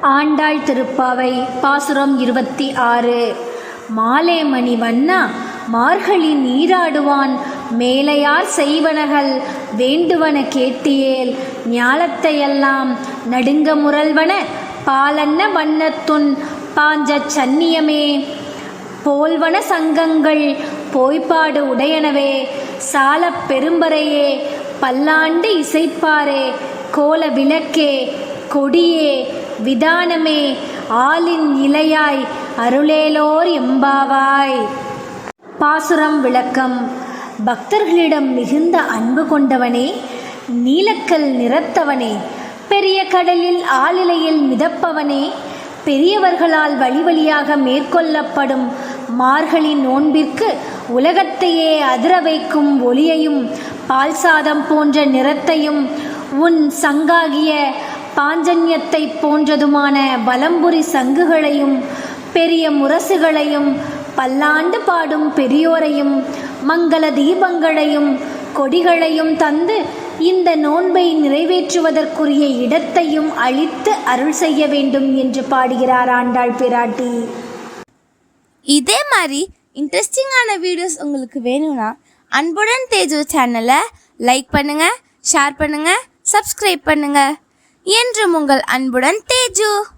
ஆண்டாள் திருப்பாவை பாசுரம் இருபத்தி ஆறு. மாலே மணி வண்ணா மார்கழி நீராடுவான் மேலையார் செய்வனகள் வேண்டுவன கேட்டியேல் ஞாலத்தையெல்லாம் நடுங்க முரல்வன பாலன்ன வண்ணத்துன் பாஞ்ச சன்னியமே. போல்வன சங்கங்கள் போய்ப்பாடு உடையனவே சால பெரும்பறையே பல்லாண்டு இசைப்பாரே கோல விளக்கே கொடியே விதானமே ஆலின் இலையாய் அருளேலோர் எம்பாவாய். பாசுரம் விளக்கம். பக்தர்களிடம் மிகுந்த அன்பு கொண்டவனே நீலக்கல் நிறத்தவனே பெரிய கடலில் ஆளிலையில் மிதப்பவனே பெரியவர்களால் வழி வழியாக மேற்கொள்ளப்படும் மார்கழி நோன்பிற்கு உலகத்தையே அதிர வைக்கும் ஒளியையும் பால் சாதம் போன்ற நிறத்தையும் உன் சங்காகிய பாஞ்சன்யத்தை போன்றதுமான வலம்புரி சங்குகளையும் பெரிய முரசுகளையும் பல்லாண்டு பாடும் பெரியோரையும் மங்கள தீபங்களையும் கொடிகளையும் தந்து இந்த நோன்பை நிறைவேற்றுவதற்குரிய இடத்தையும் அழித்து அருள் செய்ய வேண்டும் என்று பாடுகிறார் ஆண்டாள் பிராட்டி. இதே மாதிரி இன்ட்ரெஸ்டிங்கான வீடியோஸ் உங்களுக்கு வேணும்னா அன்புடன் தேஜு சேனலை லைக் பண்ணுங்க ஷேர் பண்ணுங்க சப்ஸ்கிரைப் பண்ணுங்கள் என்றும் உங்கள் அன்புடன் தேஜு.